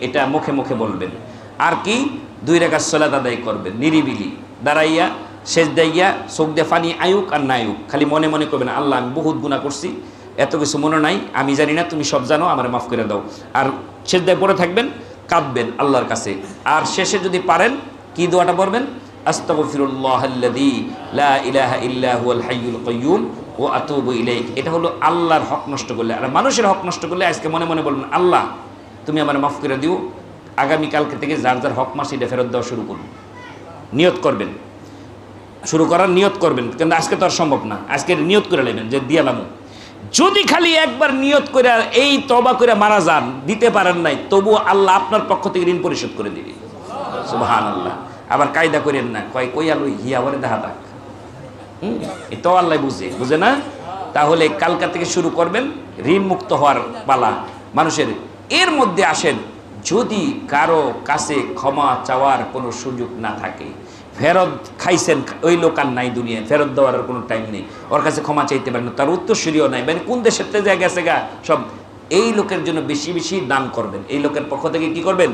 এটা মুখে মুখে বলবেন। আর কি? দুই রেখার সলাত আদায় করবেন। নিরিবিলি। দাঁড়াইয়া শেষ দাইয়া চোখ দিয়ে ফানি আয়ুক আর না আয়ুক। খালি মনে মনে করবেন, আল্লাহ, আমি বহুত গুণা করছি। এত কিছু মনে নাই। আমি জানি না, তুমি সব জানো, আমার মাফ করে দাও। আর শেষ দায় পড়ে থাকবেন, কাঁদবেন আল্লাহর কাছে। আর শেষে যদি পারেন, কি দোয়াটা পড়বেন? আস্তাগফিরুল্লাহ আল্লাযী লা ইলাহা ইল্লা হুয়াল হাইয়ুল কাইয়্যুম ও আতুবু ইলাইক। এটা হলো আল্লাহর হক নষ্ট করলে। আর মানুষের হক নষ্ট করলে আজকে মনে মনে বলবেন, আল্লাহ, তুমি আমার মাফ করে দিও। আগামী কালকে থেকে যার যার হক মাস এটা ফেরত দেওয়া শুরু করুন। নিয়ত করবেন। শুরু করার নিয়ত করবেন। কিন্তু আজকে তো আর সম্ভব না। আজকে নিয়ত করে নেবেন যে দিয়ালামু যদি খালি একবার নিয়ত করে এই তবা করে মারা যান, দিতে পারেন নাই, তবুও আল্লাহ আপনার পক্ষ থেকে ঋণ পরিশোধ করে দিবে। সুবহান আল্লাহ আবার কায়দা করেন না, কয় কই আলো হিয়া বলে দেখা থাক। হুম? এতো আল্লাহ বুঝে বুঝে না? তাহলে কালকা থেকে শুরু করবেন, ঋণ মুক্ত হওয়ার পালা। মানুষের, এর মধ্যে আসেন, যদি কারও কাছে ক্ষমা চাওয়ার কোনো সুযোগ না থাকে, ফেরত খাইছেন, ওই লোক আর নাই দুনিয়ায়, ফেরত দেওয়ার কোনো টাইম নেই। ওর কাছে ক্ষমা চাইতে পারেন তার উত্তরসূরিও নাই। মানে কোন দেশের যা গেছে গা? সব, এই লোকের জন্য বেশি বেশি দান করবেন। এই লোকের পক্ষ থেকে কি করবেন?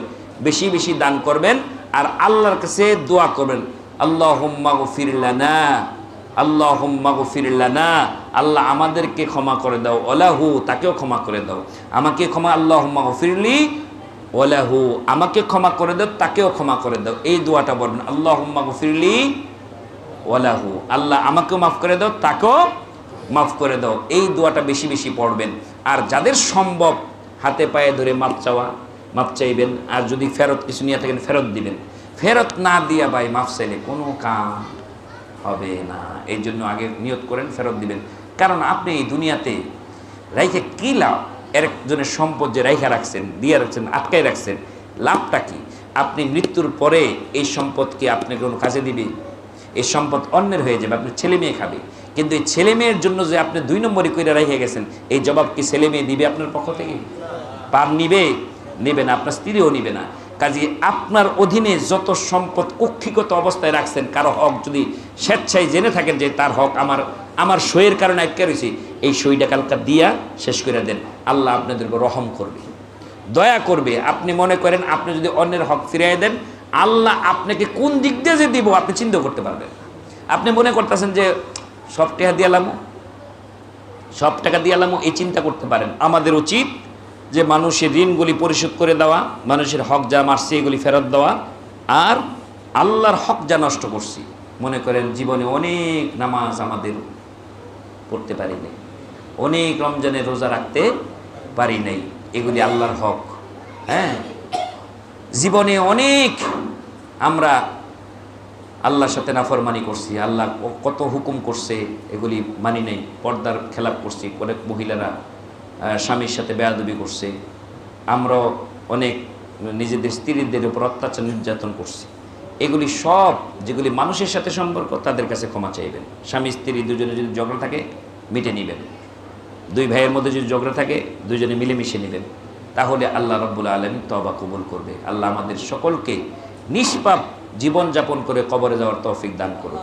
বেশি বেশি দান করবেন আর আল্লাহর কাছে দোয়া করবেন আল্লাহ ফিরলানা আল্লাহ ফিরলানা আল্লাহ আমাদেরকে ক্ষমা করে দাও, ওলাহু, তাকেও ক্ষমা করে দাও, আমাকে ক্ষমা আল্লাহ ফিরলি ওলাহু, আমাকে ক্ষমা করে দাও, তাকেও ক্ষমা করে দাও। এই দোয়াটা বলবেন আল্লাহ ফিরলি ওলাহু, আল্লাহ আমাকেও মাফ করে দাও, তাকেও মাফ করে দাও। এই দোয়াটা বেশি বেশি পড়বেন। আর যাদের সম্ভব, হাতে পায়ে ধরে মাপ চাওয়া মাপ চাইবেন, আর যদি ফেরত কিছু নিয়ে থাকেন, ফেরত দিবেন। ফেরত না দিয়া ভাই মাফ চাইলে কোনো কাম হবে না। এই জন্য আগে নিয়ত করেন, ফেরত দিবেন। কারণ আপনি এই দুনিয়াতে রাইখে কী লাভ? একজনের সম্পদ যে রাইখা রাখছেন, দিয়ে রাখছেন, আটকায় রাখছেন, লাভটা কি? আপনি মৃত্যুর পরে এই সম্পদকে আপনি কোনো কাজে দিবে? এই সম্পদ অন্যের হয়ে যাবে, আপনার ছেলে মেয়ে খাবে। কিন্তু এই ছেলে মেয়ের জন্য যে আপনি দুই নম্বরই করে রেখে গেছেন, এই জবাব কি ছেলে মেয়ে দিবে আপনার পক্ষ থেকে? পার নিবে? নেবে না, আপনার স্ত্রীও নেবে না। কাজে আপনার অধীনে যত সম্পদ কক্ষিগত অবস্থায় রাখছেন, কারও হক যদি স্বেচ্ছায় জেনে থাকেন যে তার হক আমার আমার সইয়ের কারণে আটকে রয়েছে, এই সইটা কালকা দিয়া শেষ করে দেন। আল্লাহ আপনাদেরকে রহম করবে। দয়া করবে, আপনি মনে করেন আপনি যদি অন্যের হক ফিরিয়ে দেন, আল্লাহ আপনাকে কোন দিক দিয়ে যে দিব আপনি চিন্তা করতে পারবেন। আপনি মনে করতেছেন যে, সব টাকা দিয়ালাম? সব টাকা দিয়ালাম? এই চিন্তা করতে পারেন। আমাদের উচিত যে মানুষের ঋণগুলি পরিশোধ করে দেওয়া, মানুষের হক যা মারছে, এগুলি ফেরত দেওয়া, আর আল্লাহর হক যা নষ্ট করছি। মনে করেন, জীবনে অনেক নামাজ আমাদের পড়তে পারি নাই। অনেক রমজানের রোজা রাখতে পারি নাই। এগুলি আল্লাহর হক। হ্যাঁ? জীবনে অনেক আমরা আল্লাহর সাথে নাফরমানি করছি, আল্লাহ কত হুকুম করছে, এগুলি মানি নেই, পর্দার খেলাপ করছি, অনেক মহিলারা স্বামীর সাথে বেয়াদবি করছে। আমরাও অনেক নিজেদের স্ত্রীদের উপর অত্যাচার নির্যাতন করছি। এগুলি সব যেগুলি মানুষের সাথে সম্পর্ক, তাদের কাছে ক্ষমা চাইবেন। স্বামী স্ত্রী দুজনে যদি ঝগড়া থাকে, মিটে নেবেন। দুই ভাইয়ের মধ্যে যদি ঝগড়া থাকে, দুজনে মিলেমিশে নেবেন। তাহলে আল্লাহ রব্বুল আলম তবা কবুল করবে। আল্লাহ আমাদের সকলকে নিষ্পাপ জীবনযাপন করে কবরে যাওয়ার তৌফিক দান করুন